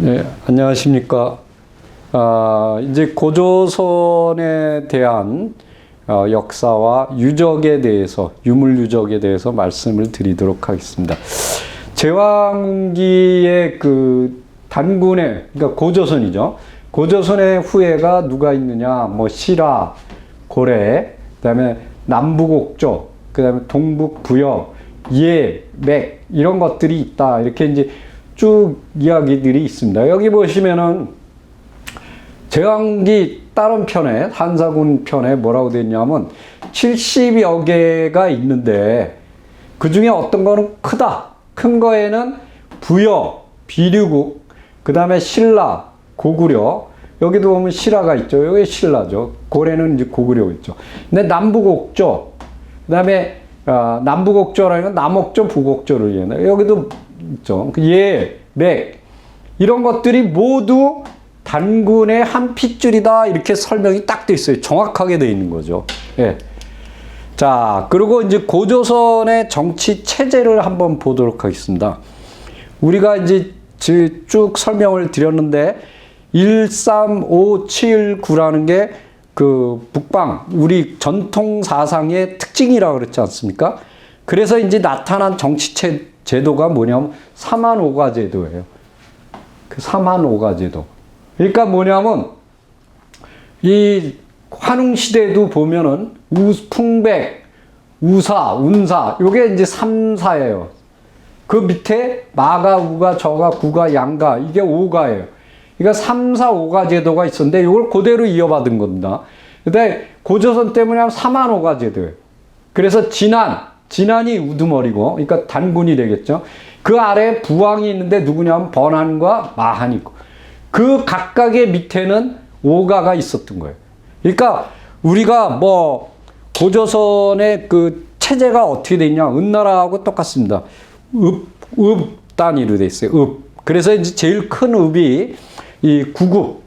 네, 안녕하십니까. 아, 이제 고조선에 대한 어, 역사와 유적에 대해서, 유물 유적에 대해서 말씀을 드리도록 하겠습니다. 제왕기의 그 단군의, 그러니까 고조선이죠. 고조선의 후예가 누가 있느냐, 뭐 시라, 고래, 그다음에 남북옥조, 그다음에 동북부여, 예, 맥 이런 것들이 있다. 이렇게 이제 쭉 이야기들이 있습니다. 여기 보시면은 제왕기 다른 편에 한사군 편에 뭐라고 되어 있냐면 70여 개가 있는데 그 중에 어떤 거는 크다. 큰 거에는 부여, 비류국, 그 다음에 신라, 고구려, 여기도 보면 신라가 있죠. 여기 신라죠. 고래는 이제 고구려 있죠. 근데 남북옥조, 그 다음에 어, 남북옥조라는 건 남옥조, 북옥조를 얘기하는 여기도 있죠. 그 예, 맥 이런 것들이 모두 단군의 한 핏줄이다 이렇게 설명이 딱 돼 있어요. 정확하게 돼 있는 거죠. 예. 자, 그리고 이제 고조선의 정치 체제를 한번 보도록 하겠습니다. 우리가 이제 쭉 설명을 드렸는데 13579라는 게 그 북방 우리 전통 사상의 특징이라고 그랬지 않습니까? 그래서 이제 나타난 정치 체, 제도가 뭐냐면 사만오가 제도예요. 그 사만오가 제도. 그러니까 뭐냐면 이 환웅 시대도 보면은 우, 풍백, 우사, 운사 요게 이제 삼사예요. 그 밑에 마가, 우가, 저가, 구가, 양가 이게 오가예요. 그러니까 3, 4, 5가 제도가 있었는데 이걸 그대로 이어받은 겁니다. 근데 고조선 때문에 하면 4만 5가 제도예요. 그래서 진안, 진안이 우두머리고, 그러니까 단군이 되겠죠. 그 아래 부왕이 있는데 누구냐면 번안과 마한이 있고, 그 각각의 밑에는 오가가 있었던 거예요. 그러니까 우리가 뭐 고조선의 그 체제가 어떻게 돼 있냐, 은나라하고 똑같습니다. 읍, 읍 단위로 돼 있어요. 읍. 그래서 이제 제일 큰 읍이 이 구급,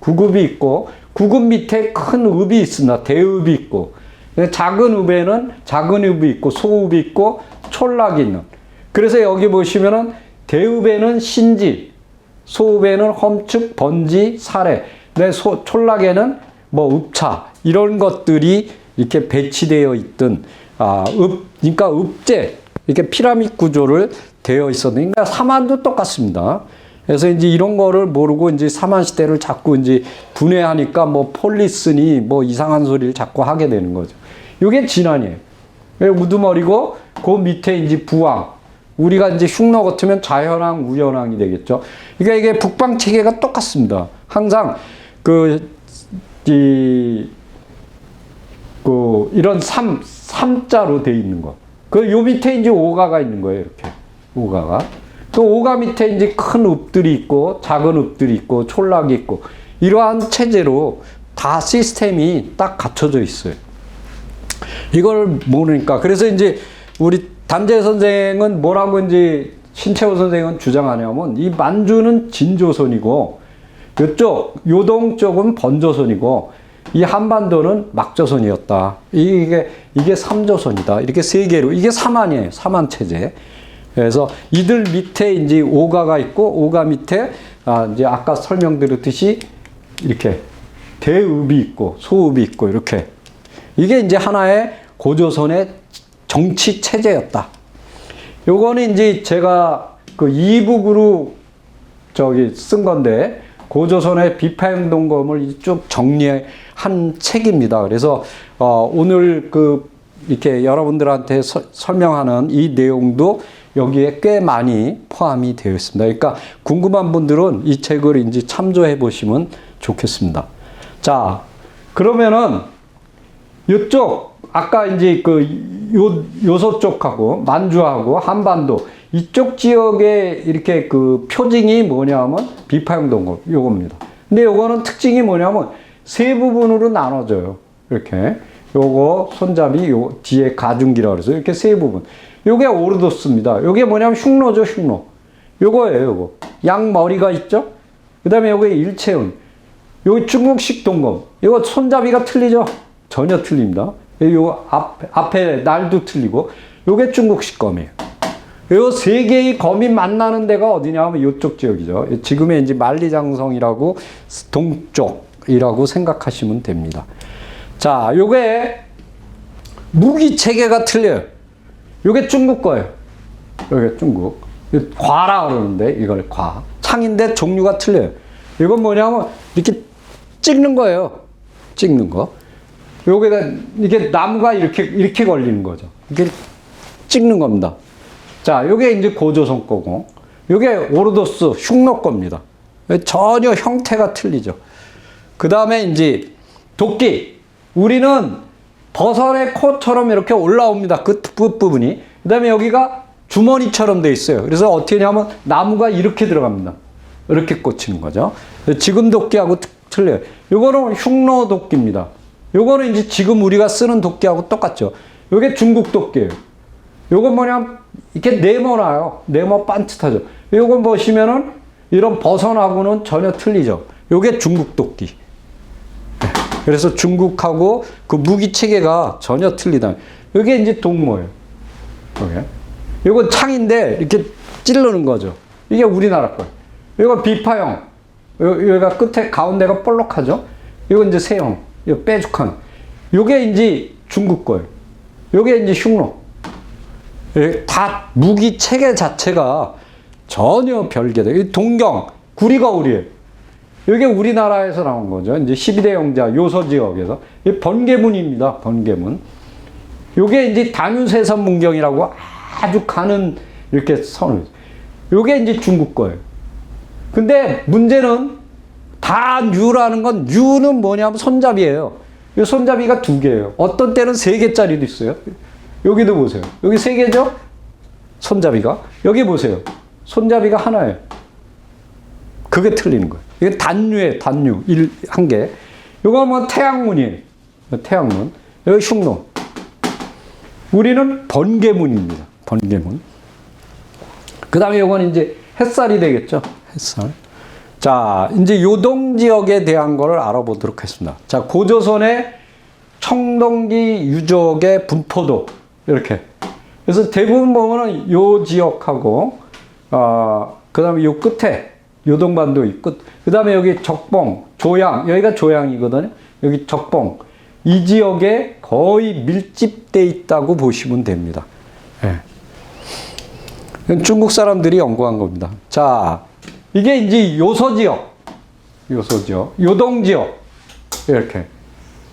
구급이 있고, 구급 밑에 큰 읍이 있습니다. 대읍이 있고, 작은 읍에는 작은 읍이 있고, 소읍이 있고, 촌락이 있는. 그래서 여기 보시면은 대읍에는 신지, 소읍에는 험축, 번지, 사례, 내 소, 촌락에는 뭐 읍차, 이런 것들이 이렇게 배치되어 있던, 아, 읍, 그러니까 읍제, 이렇게 피라미드 구조를 되어 있었는데, 그러니까 사만도 똑같습니다. 그래서 이제 이런 거를 모르고 이제 사만 시대를 자꾸 이제 분해하니까 뭐 폴리스니 뭐 이상한 소리를 자꾸 하게 되는 거죠. 이게 진안이에요. 우두머리고 그 밑에 이제 부왕. 우리가 이제 흉노 같으면 좌현왕, 우현왕이 되겠죠. 그러니까 이게 북방 체계가 똑같습니다. 항상 그, 이, 그, 이런 삼, 삼자로 돼 있는 거. 그 요 밑에 이제 오가가 있는 거예요, 이렇게. 오가가. 그 오가 밑에 이제 큰 읍들이 있고 작은 읍들이 있고 촌락이 있고 이러한 체제로 다 시스템이 딱 갖춰져 있어요. 이걸 모르니까 그래서 이제 우리 단재 선생은 뭐라고 이제 신채호 선생은 주장하냐면 이 만주는 진조선이고 이쪽 요동 쪽은 번조선이고 이 한반도는 막조선이었다. 이게 이게 삼조선이다. 이렇게 세 개로 이게 삼안이에요. 삼안 체제. 그래서 이들 밑에 이제 오가가 있고 오가 밑에 아 이제 아까 설명드렸듯이 이렇게 대읍이 있고 소읍이 있고 이렇게 이게 이제 하나의 고조선의 정치 체제였다. 요거는 이제 제가 그 이북으로 저기 쓴 건데 고조선의 비파행 동검을 쭉 정리한 책입니다. 그래서 어 오늘 그 이렇게 여러분들한테 서, 설명하는 이 내용도 여기에 꽤 많이 포함이 되어 있습니다. 그러니까 궁금한 분들은 이 책을 이제 참조해 보시면 좋겠습니다. 자, 그러면은 이쪽 아까 이제 그 요, 요소 쪽하고 만주하고 한반도 이쪽 지역에 이렇게 그 표징이 뭐냐면 비파용동급 요겁니다. 근데 요거는 특징이 뭐냐면 세 부분으로 나눠져요. 이렇게 요거 손잡이 요 뒤에 가중기라 그래서 이렇게 세 부분. 요게 오르도스입니다. 요게 뭐냐면 흉노죠, 흉노. 요거예요, 요거. 양 머리가 있죠? 그 다음에 요게 일체운. 요기 중국식 동검. 요거 손잡이가 틀리죠? 전혀 틀립니다. 요 앞, 앞에 날도 틀리고 요게 중국식 검이에요. 요 세 개의 검이 만나는 데가 어디냐면 요쪽 지역이죠. 지금의 이제 만리장성이라고 동쪽이라고 생각하시면 됩니다. 자, 요게 무기 체계가 틀려요. 요게 중국 거예요. 요게 중국. 과라 그러는데 이걸 과. 창인데 종류가 틀려요. 이건 뭐냐면 이렇게 찍는 거예요. 찍는 거. 요게가 이게 나무가 이렇게 이렇게 걸리는 거죠. 이게 찍는 겁니다. 자, 요게 이제 고조선 거고, 요게 오르도스 흉노 겁니다. 전혀 형태가 틀리죠. 그 다음에 이제 도끼. 우리는 버섯의 코처럼 이렇게 올라옵니다. 그 끝부분이. 그 다음에 여기가 주머니처럼 돼 있어요. 그래서 어떻게 하냐면 나무가 이렇게 들어갑니다. 이렇게 꽂히는 거죠. 지금 도끼하고 특- 틀려요. 요거는 흉노 도끼입니다. 요거는 이제 지금 우리가 쓰는 도끼하고 똑같죠. 요게 중국 도끼예요. 요건 뭐냐면 이렇게 네모나요. 네모 반듯하죠. 요건 보시면은 이런 버선하고는 전혀 틀리죠. 요게 중국 도끼. 네. 그래서 중국하고 그 무기 체계가 전혀 틀리다. 요게 이제 동모예요. 요게. 요건 창인데 이렇게 찌르는 거죠. 이게 우리나라 거예요. 요거 비파형. 요, 여기가 끝에 가운데가 볼록하죠. 요건 이제 세형. 요 빼죽한. 요게 이제 중국 거예요. 요게 이제 흉노. 예, 다 무기 체계 자체가 전혀 별개다. 이 동경, 우리예요. 이게 우리나라에서 나온 거죠. 이제 12대 영자 요소 지역에서 이 번개문입니다. 번개문. 요게 이제 단유세선 문경이라고 아주 가는 이렇게 선을. 요게 이제 중국 거예요. 근데 문제는 단유라는 건 유는 뭐냐면 손잡이에요. 이 손잡이가 두 개예요. 어떤 때는 세 개짜리도 있어요. 여기도 보세요. 여기 세 개죠? 손잡이가. 여기 보세요. 손잡이가 하나예요. 그게 틀리는 거예요. 이게 단유에 단유 일, 한 개. 요거 뭐 태양문이에요. 태양문. 여기 흉노. 우리는 번개문입니다. 번개문. 그 다음에 요건 이제 햇살이 되겠죠. 햇살. 자, 이제 요동 지역에 대한 거를 알아보도록 하겠습니다. 자, 고조선의 청동기 유적의 분포도 이렇게. 그래서 대부분 보면은 요 지역하고 어, 그 다음에 요 끝에 요동반도 이 끝. 그다음에 여기 적봉, 조양. 여기가 조양이거든요. 여기 적봉. 이 지역에 거의 밀집돼 있다고 보시면 됩니다. 예. 중국 사람들이 연구한 겁니다. 자, 이게 이제 요소 지역, 요소 지역, 요동 지역 이렇게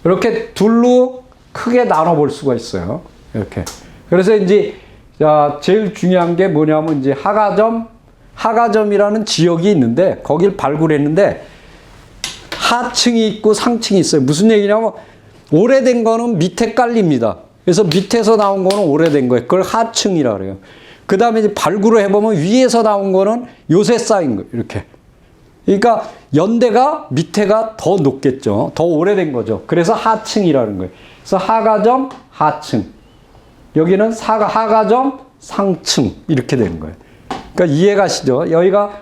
이렇게 둘로 크게 나눠 볼 수가 있어요. 이렇게. 그래서 이제 자, 제일 중요한 게 뭐냐면 이제 하가점, 하가점이라는 지역이 있는데 거길 발굴했는데 하층이 있고 상층이 있어요. 무슨 얘기냐면 오래된 거는 밑에 깔립니다. 그래서 밑에서 나온 거는 오래된 거예요. 그걸 하층이라 그래요. 그 다음에 이제 발굴을 해보면 위에서 나온 거는 요새 쌓인 거 이렇게. 그러니까 연대가 밑에가 더 높겠죠. 더 오래된 거죠. 그래서 하층이라는 거예요. 그래서 하가점, 하층. 여기는 사가, 하가점, 상층. 이렇게 되는 거예요. 그러니까 이해가시죠? 여기가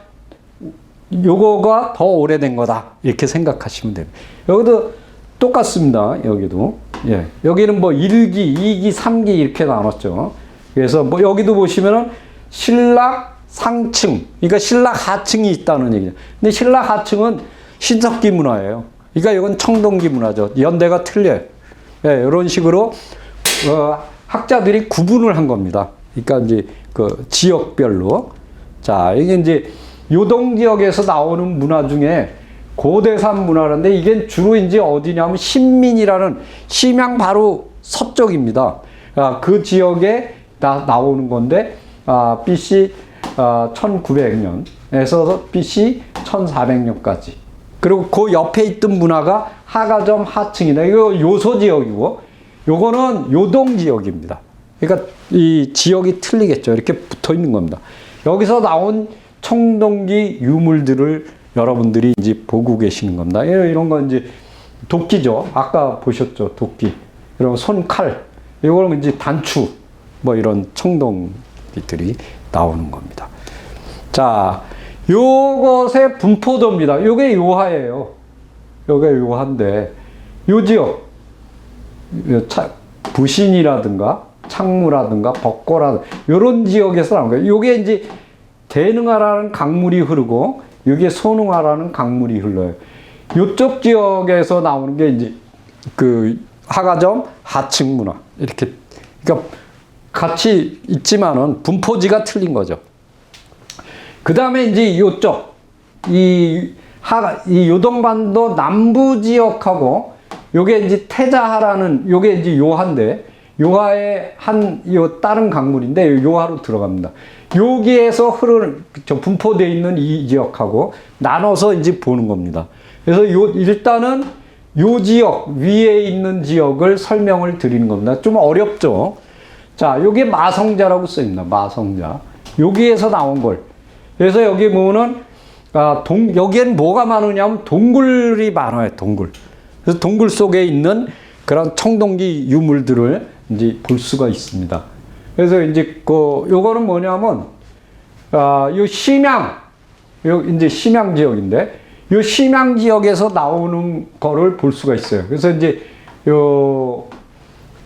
요거가 더 오래된 거다. 이렇게 생각하시면 됩니다. 여기도 똑같습니다. 여기도. 예. 여기는 뭐 1기, 2기, 3기 이렇게 나눴죠. 그래서 뭐 여기도 보시면은 신락 상층, 그러니까 신락 하층이 있다는 얘기죠. 근데 신락 하층은 신석기 문화예요. 그러니까 이건 청동기 문화죠. 연대가 틀려요. 예, 이런 식으로 어, 학자들이 구분을 한 겁니다. 그러니까 이제 그 지역별로 자 이게 이제 요동 지역에서 나오는 문화 중에 고대산 문화인데 이게 주로 이제 어디냐면 신민이라는 심양 바로 서쪽입니다. 아, 그 지역에 나, 나오는 건데 아, BC 아, 1900년에서 BC 1400년까지 그리고 그 옆에 있던 문화가 하가점 하층이다. 이거 요소 지역이고 요거는 요동 지역입니다. 그러니까 이 지역이 틀리겠죠. 이렇게 붙어 있는 겁니다. 여기서 나온 청동기 유물들을 여러분들이 이제 보고 계시는 겁니다. 이런 건 이제 도끼죠. 아까 보셨죠. 도끼. 이런 손칼. 이거는 이제 단추. 뭐 이런 청동기들이 나오는 겁니다. 자, 요것의 분포도입니다. 요게 요하예요. 요게 요한데, 요 지역, 부신이라든가 창무라든가 벚고라든가 이런 지역에서 나온 거예요. 요게 이제 대능하라는 강물이 흐르고 여기에 소능하라는 강물이 흘러요. 요쪽 지역에서 나오는 게 이제 그 하가점 하층 문화 이렇게 그러니까 같이 있지만은 분포지가 틀린 거죠. 그 다음에 이제 요쪽 이 하, 이 요동반도 남부 지역하고 요게 이제 태자하라는 요게 이제 요한데 요하의 한 요 다른 강물인데 요하로 들어갑니다. 여기에서 흐르는 저 분포되어 있는 이 지역하고 나눠서 이제 보는 겁니다. 그래서 요 일단은 요 지역 위에 있는 지역을 설명을 드리는 겁니다. 좀 어렵죠. 자, 요게 마성자라고 써 있습니다. 마성자. 여기에서 나온 걸. 그래서 여기 보면은 아, 동, 여기엔 뭐가 많으냐면 동굴이 많아요, 동굴. 그래서 동굴 속에 있는 그런 청동기 유물들을 이제 볼 수가 있습니다. 그래서 이제 그, 요거는 뭐냐면, 아, 요 심양, 요 이제 심양 지역인데, 요 심양 지역에서 나오는 거를 볼 수가 있어요. 그래서 이제 요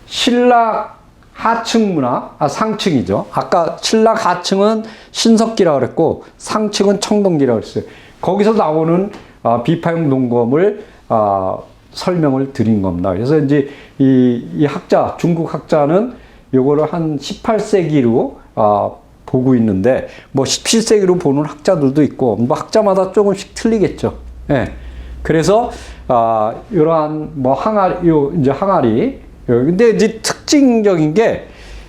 신락 하층 문화, 아, 상층이죠. 아까 신락 하층은 신석기라 그랬고, 상층은 청동기라 그랬어요. 거기서 나오는 아, 비파용 동검을 아, 설명을 드린 겁니다. 그래서 이제 이, 이 학자, 중국 학자는 요거를 한 18세기로 아, 보고 있는데, 뭐 17세기로 보는 학자들도 있고, 뭐 학자마다 조금씩 틀리겠죠. 예. 그래서, 아, 이러한 뭐 항아리, 요, 이제 항아리, 근데 이제 특징적인 게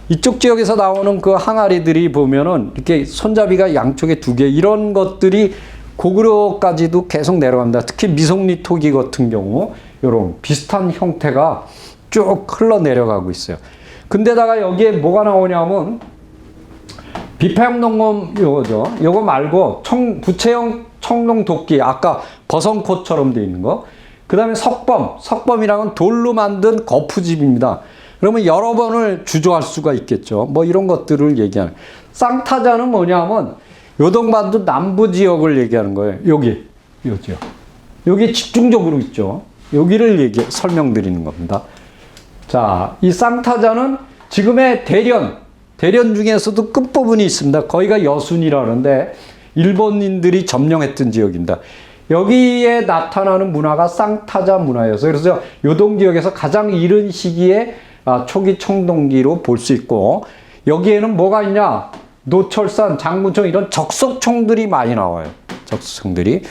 이쪽 지역에서 나오는 그 항아리들이 보면은 이렇게 손잡이가 양쪽에 두 개 이런 것들이 고구려까지도 계속 내려갑니다. 특히 미송리 토기 같은 경우 이런 비슷한 형태가 쭉 흘러 내려가고 있어요. 근데다가 여기에 뭐가 나오냐면 비파용농검 요거죠. 요거 말고 청 부채형 청동 도끼 아까 버선코처럼 돼 있는 거. 그다음에 석범 석범이랑은 돌로 만든 거푸집입니다. 그러면 여러 번을 주조할 수가 있겠죠. 뭐 이런 것들을 얘기하는. 쌍타자는 뭐냐면 요동반도 남부 지역을 얘기하는 거예요. 여기 요 지역. 여기 집중적으로 있죠. 여기를 얘기 설명드리는 겁니다. 자, 이 쌍타자는 지금의 대련, 대련 중에서도 끝부분이 있습니다. 거기가 여순이라 그러는데 일본인들이 점령했던 지역입니다. 여기에 나타나는 문화가 쌍타자 문화여서 그래서 요동 지역에서 가장 이른 시기에 아, 초기 청동기로 볼 수 있고 여기에는 뭐가 있냐? 노철산, 장군청 이런 적석총들이 많이 나와요. 적석총들이.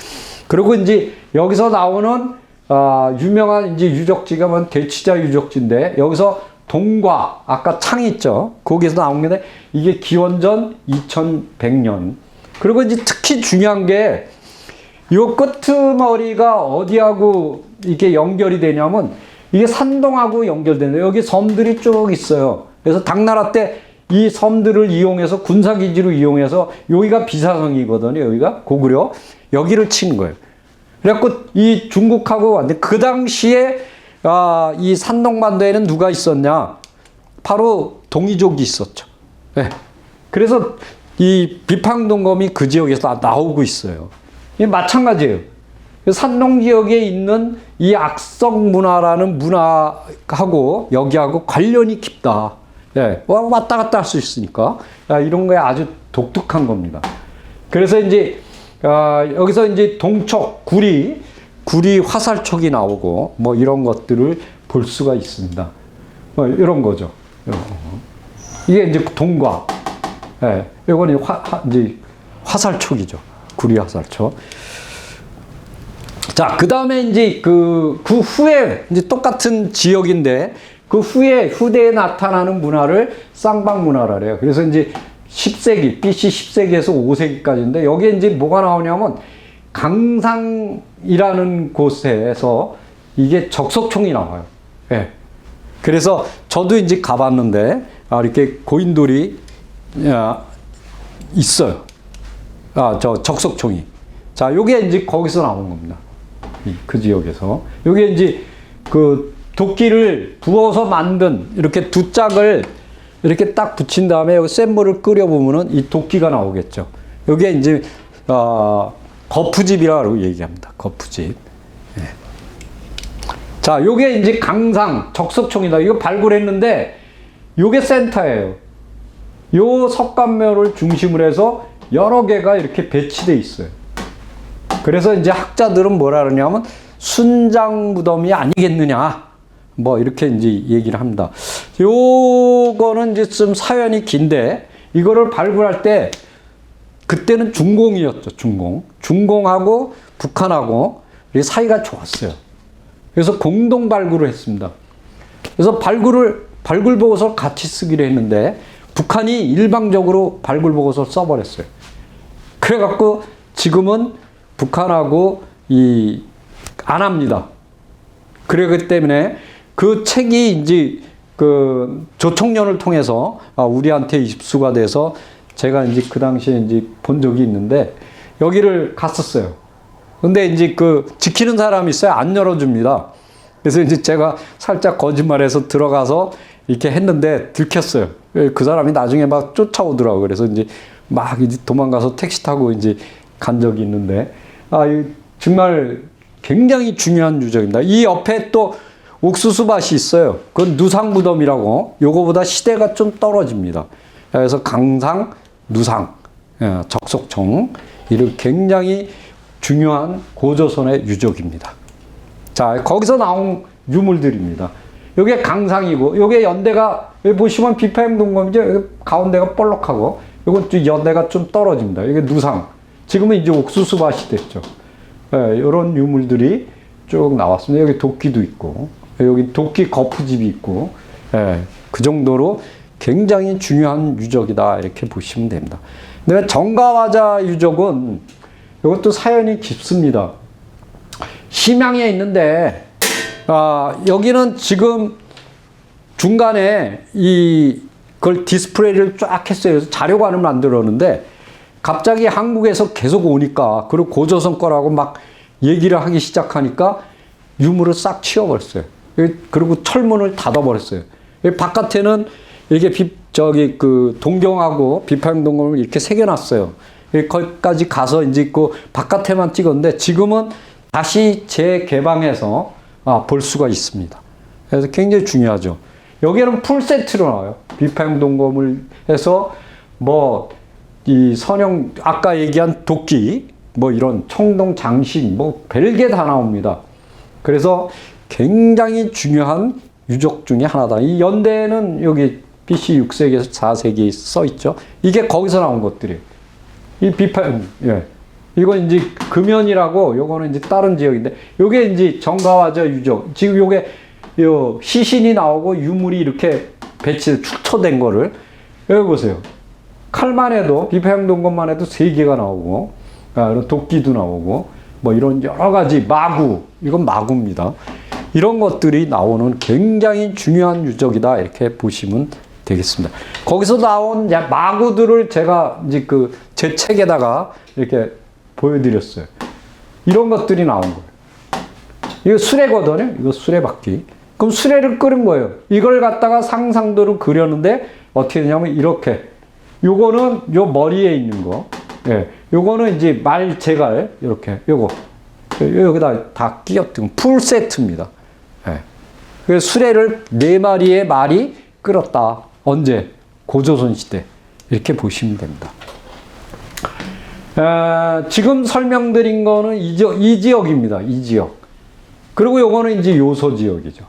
그리고 이제 여기서 나오는 아, 유명한 이제 유적지가 뭐 대치자 유적지인데 여기서 동과 아까 창 있죠. 거기서 나온 게 이게 기원전 2100년. 그리고 이제 특히 중요한 게요 끄트머리가 어디하고 이게 연결이 되냐면 이게 산동하고 연결되는데 여기 섬들이 쭉 있어요. 그래서 당나라 때 이 섬들을 이용해서 군사기지로 이용해서 여기가 비사성이거든요. 여기가 고구려 여기를 친 거예요. 그래갖고 이 중국하고 왔는데 그 당시에 아, 이 산동반도에는 누가 있었냐? 바로 동이족이 있었죠. 네. 그래서 이 비팡동검이 그 지역에서 나오고 있어요. 이 마찬가지예요. 산동 지역에 있는 이 악성 문화라는 문화하고 여기하고 관련이 깊다. 예, 왔다 갔다 할 수 있으니까 야, 이런 거에 아주 독특한 겁니다. 그래서 이제 아, 여기서 이제 동척, 구리, 구리 화살촉이 나오고 뭐 이런 것들을 볼 수가 있습니다. 뭐 이런 거죠. 이게 이제 동과, 예, 이거는 화, 화, 이제 화살촉이죠. 구리 화살촉. 자, 그 다음에 이제 그, 그 후에 이제 똑같은 지역인데 그 후에 후대에 나타나는 문화를 쌍방 문화라 그래요. 그래서 이제 10세기, BC 10세기에서 5세기까지인데 여기에 이제 뭐가 나오냐면 강상이라는 곳에서 이게 적석총이 나와요. 예. 그래서 저도 이제 가봤는데 아, 이렇게 고인돌이 야, 있어요. 아, 저 적석총이. 자, 요게 이제 거기서 나온 겁니다. 이- 그 지역에서. 요게 이제 그 도끼를 부어서 만든 이렇게 두 짝을 이렇게 딱 붙인 다음에 여기 센 물을 끓여 보면은 이 도끼가 나오겠죠. 요게 이제 어, 거푸집이라고 얘기합니다. 거푸집. 예. 자, 요게 이제 강상 적석총이다. 이거 발굴했는데 요게 센터예요. 요 석간묘를 중심으로 해서 여러 개가 이렇게 배치돼 있어요. 그래서 이제 학자들은 뭐라 그러냐면 순장 무덤이 아니겠느냐. 뭐 이렇게 이제 얘기를 합니다. 요거는 이제 좀 사연이 긴데 이거를 발굴할 때 그때는 중공이었죠. 중공. 중공하고 북한하고 사이가 좋았어요. 그래서 공동 발굴을 했습니다. 그래서 발굴을 발굴 보고서 같이 쓰기로 했는데 북한이 일방적으로 발굴 보고서를 써버렸어요. 그래갖고 지금은 북한하고 이 안 합니다. 그러기 때문에 그 책이 이제 그 조총련을 통해서 아, 우리한테 입수가 돼서 제가 이제 그 당시에 이제 본 적이 있는데 여기를 갔었어요. 근데 이제 그 지키는 사람이 있어요. 안 열어줍니다. 그래서 이제 제가 살짝 거짓말해서 들어가서 이렇게 했는데 들켰어요. 그 사람이 나중에 막 쫓아오더라고요. 그래서 이제 막 이제 도망가서 택시 타고 이제 간 적이 있는데, 아, 이 정말 굉장히 중요한 유적입니다. 이 옆에 또 옥수수밭이 있어요. 그건 누상무덤이라고, 요거보다 시대가 좀 떨어집니다. 그래서 강상, 누상, 예, 적석청, 이런 굉장히 중요한 고조선의 유적입니다. 자, 거기서 나온 유물들입니다. 요게 강상이고, 요게 연대가, 여기 보시면 비파행동검이죠? 여기 가운데가 볼록하고, 요건 좀 연대가 좀 떨어집니다. 이게 누상. 지금은 이제 옥수수밭이 됐죠. 예, 요런 유물들이 쭉 나왔습니다. 여기 도끼도 있고, 여기 도끼 거푸집이 있고, 예, 그 정도로 굉장히 중요한 유적이다. 이렇게 보시면 됩니다. 근데 정가화자 유적은 이것도 사연이 깊습니다. 심양에 있는데 아, 여기는 지금 중간에 이 그걸 디스플레이를 쫙 했어요. 그래서 자료관을 만들었는데 갑자기 한국에서 계속 오니까 그리고 고조선 거라고 막 얘기를 하기 시작하니까 유물을 싹 치워버렸어요. 그리고 철문을 닫아버렸어요. 바깥에는 이게 비, 저기 그 동경하고 비평동검을 이렇게 새겨놨어요. 거기까지 가서 이제 그 바깥에만 찍었는데 지금은 다시 재개방해서 아, 볼 수가 있습니다. 그래서 굉장히 중요하죠. 여기는 풀 세트로 나와요. 비평동검을 해서 뭐 이 선형 아까 얘기한 도끼 뭐 이런 청동 장신 뭐 별게 다 나옵니다. 그래서 굉장히 중요한 유적 중에 하나다. 이 연대는 여기 BC 6세기에서 4세기 써 있죠. 이게 거기서 나온 것들이에요. 이 비판, 예. 이건 이제 금연이라고, 요거는 이제 다른 지역인데, 요게 이제 정가화저 유적. 지금 요게, 요, 시신이 나오고 유물이 이렇게 배치, 축토된 거를, 여기 보세요. 칼만 해도, 비파양동 것만 해도 세 개가 나오고, 아, 도끼도 나오고, 뭐 이런 여러 가지 마구, 이건 마구입니다. 이런 것들이 나오는 굉장히 중요한 유적이다. 이렇게 보시면 되겠습니다. 거기서 나온 마구들을 제가 이제 그 제 책에다가 이렇게 보여드렸어요. 이런 것들이 나온 거예요. 이거 수레거든요. 이거 수레바퀴. 그럼 수레를 끄는 거예요. 이걸 갖다가 상상도로 그렸는데 어떻게 되냐면 이렇게. 요거는 요 머리에 있는 거. 예. 요거는 이제 말 제갈 이렇게 요거 여기다 다 끼었던 풀 세트입니다. 예. 그 수레를 네 마리의 말이 끌었다. 언제? 고조선 시대. 이렇게 보시면 됩니다. 에, 지금 설명드린 거는 이, 지역, 이 지역입니다. 이 지역. 그리고 요거는 이제 요소 지역이죠.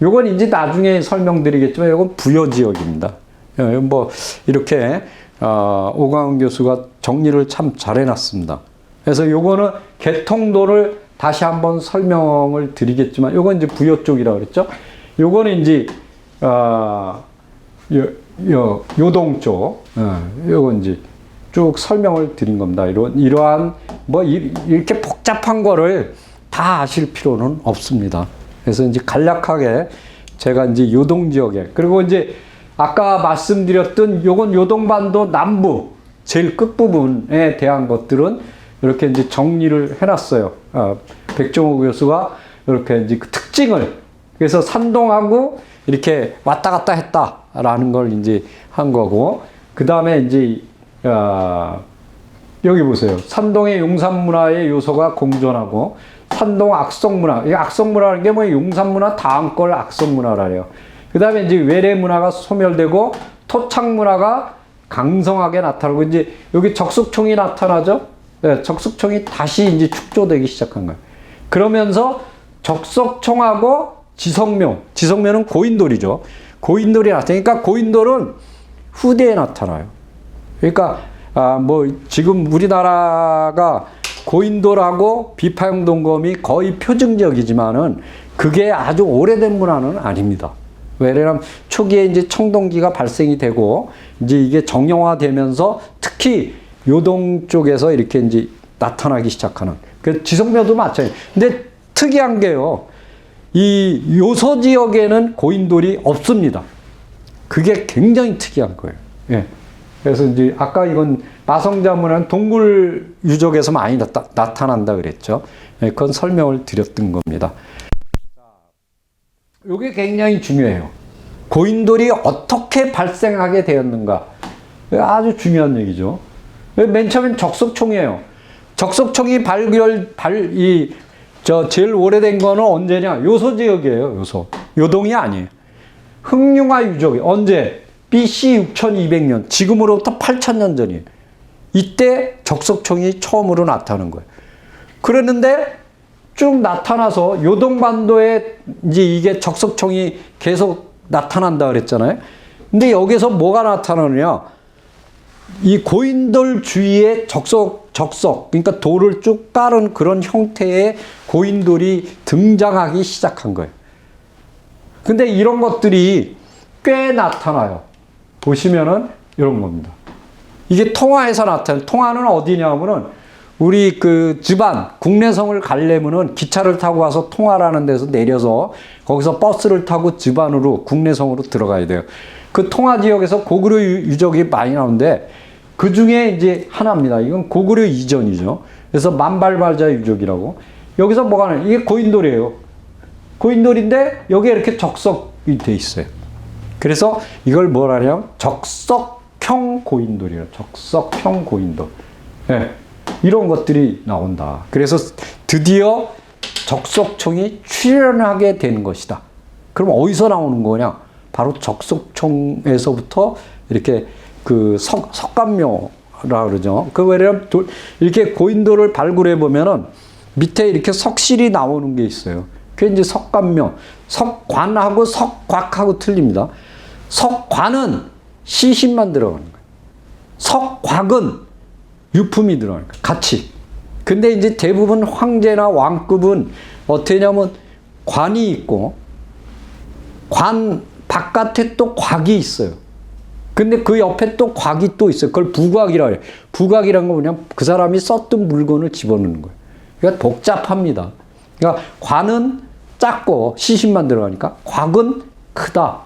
요건 이제 나중에 설명드리겠지만 요건 부여 지역입니다. 예, 뭐 이렇게 어, 오광훈 교수가 정리를 참 잘해놨습니다. 그래서 요거는 개통도를 다시 한번 설명을 드리겠지만 요건 이제 부여 쪽이라 그랬죠. 요거는 이제 어, 요, 요, 요동 쪽, 어, 요거 이제 쭉 설명을 드린 겁니다. 이런, 이러한, 뭐, 이, 이렇게 복잡한 거를 다 아실 필요는 없습니다. 그래서 이제 간략하게 제가 이제 요동 지역에, 그리고 이제 아까 말씀드렸던 요건 요동반도 남부, 제일 끝 부분에 대한 것들은 이렇게 이제 정리를 해놨어요. 어, 백종호 교수가 이렇게 이제 그 특징을, 그래서 산동하고 이렇게 왔다 갔다 했다라는 걸 이제 한 거고, 그 다음에 이제 어, 여기 보세요. 산동의 용산 문화의 요소가 공존하고 산동 악성 문화. 이 악성 문화라는 게뭐 용산 문화 다음 걸 악성 문화라 해요. 그 다음에 이제 외래 문화가 소멸되고 토착 문화가 강성하게 나타나고 이제 여기 적숙총이 나타나죠. 네, 적숙총이 다시 이제 축조되기 시작한 거예요. 그러면서 적석총하고 지성묘, 지성묘는 고인돌이죠. 고인돌이 나타나니까 고인돌은 후대에 나타나요. 그러니까 아, 뭐 지금 우리나라가 고인돌하고 비파용동검이 거의 표준적이지만은 그게 아주 오래된 문화는 아닙니다. 왜냐하면 초기에 이제 청동기가 발생이 되고 이제 이게 정형화되면서 특히 요동 쪽에서 이렇게 이제 나타나기 시작하는 그 지성묘도 마찬가지. 근데 특이한 게요. 이 요소 지역에는 고인돌이 없습니다. 그게 굉장히 특이한 거예요. 예. 그래서 이제 아까 이건 마성자문은 동굴 유적에서 많이 나타, 나타난다 그랬죠. 예, 그건 설명을 드렸던 겁니다. 이게 굉장히 중요해요. 고인돌이 어떻게 발생하게 되었는가. 아주 중요한 얘기죠. 맨 처음엔 적석총이에요. 적석총이 발굴, 발, 이, 저, 제일 오래된 거는 언제냐? 요소 지역이에요, 요소. 요동이 아니에요. 흑융화 유적이 언제? BC 6200년, 지금으로부터 8000년 전이에요. 이때 적석총이 처음으로 나타나는 거예요. 그랬는데 쭉 나타나서 요동반도에 이제 이게 적석총이 계속 나타난다 그랬잖아요. 근데 여기서 뭐가 나타나느냐? 이 고인돌 주위에 적석, 적석, 그러니까 돌을 쭉 깔은 그런 형태의 고인돌이 등장하기 시작한 거예요. 근데 이런 것들이 꽤 나타나요. 보시면은 이런 겁니다. 이게 통화에서 나타나요. 통화는 어디냐면은 우리 그 집안 국내성을 가려면은 기차를 타고 와서 통화라는 데서 내려서 거기서 버스를 타고 집안으로 국내성으로 들어가야 돼요. 그 통화 지역에서 고구려 유적이 많이 나오는데 그 중에 이제 하나입니다. 이건 고구려 이전이죠. 그래서 만발발자 유적이라고. 여기서 뭐가 나요? 이게 고인돌이에요. 고인돌인데 여기에 이렇게 적석이 돼 있어요. 그래서 이걸 뭐라 하냐면 적석형 고인돌이에요. 적석형 고인돌. 예. 이런 것들이 나온다. 그래서 드디어 적석총이 출현하게 되는 것이다. 그럼 어디서 나오는 거냐? 바로 적석총에서부터 이렇게 그 석, 석간묘라 그러죠. 그 왜냐면 이렇게 고인돌을 발굴해 보면은 밑에 이렇게 석실이 나오는 게 있어요. 그게 이제 석간묘. 석관하고 석곽하고 틀립니다. 석관은 시신만 들어가는 거예요. 석곽은 유품이 들어가는 거예요. 같이. 근데 이제 대부분 황제나 왕급은 어떻게 냐면 관이 있고 관 바깥에 또 곽이 있어요. 근데 그 옆에 또 곽이 또 있어요. 그걸 부곽이라 해요. 부곽이란 건 뭐냐면 그 사람이 썼던 물건을 집어넣는 거예요. 그러니까 복잡합니다. 그러니까 관은 작고 시신만 들어가니까 곽은 크다.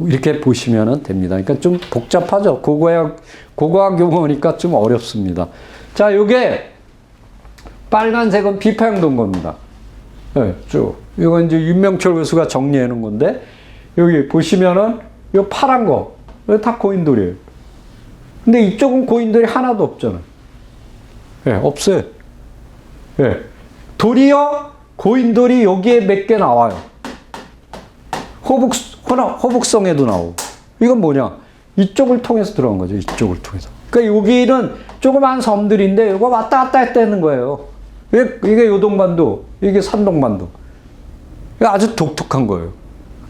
이렇게 보시면 됩니다. 그러니까 좀 복잡하죠. 고고학, 고고학 용어니까 좀 어렵습니다. 자, 요게 빨간색은 비파용동 겁니다. 네, 쭉. 이건 이제 윤명철 교수가 정리해 놓은 건데, 여기 보시면은 요 파란 거, 다 고인돌이에요. 근데 이쪽은 고인돌이 하나도 없잖아요. 예, 네, 없어요. 예. 네. 도리어 고인돌이 여기에 몇 개 나와요. 호북, 호북성에도 나오고. 이건 뭐냐? 이쪽을 통해서 들어간 거죠. 이쪽을 통해서. 그러니까 여기는 조그만 섬들인데 이거 왔다 갔다 했다는 거예요. 이게 요동반도, 이게 산동반도. 아주 독특한 거예요.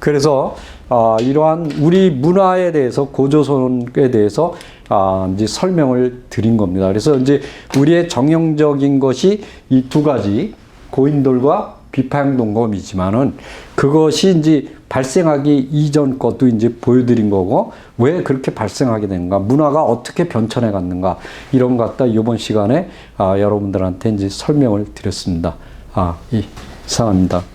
그래서 아, 이러한 우리 문화에 대해서 고조선에 대해서 아, 이제 설명을 드린 겁니다. 그래서 이제 우리의 정형적인 것이 이 두 가지 고인돌과 비파양동검이지만은 그것이 이제 발생하기 이전 것도 이제 보여드린 거고 왜 그렇게 발생하게 되는가 문화가 어떻게 변천해 갔는가 이런 것 갖다 이번 시간에 아, 여러분들한테 이제 설명을 드렸습니다. 아, 이상합니다.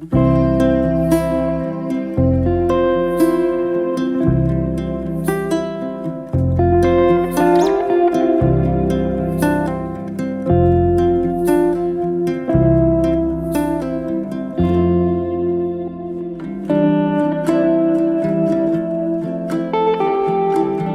Bye.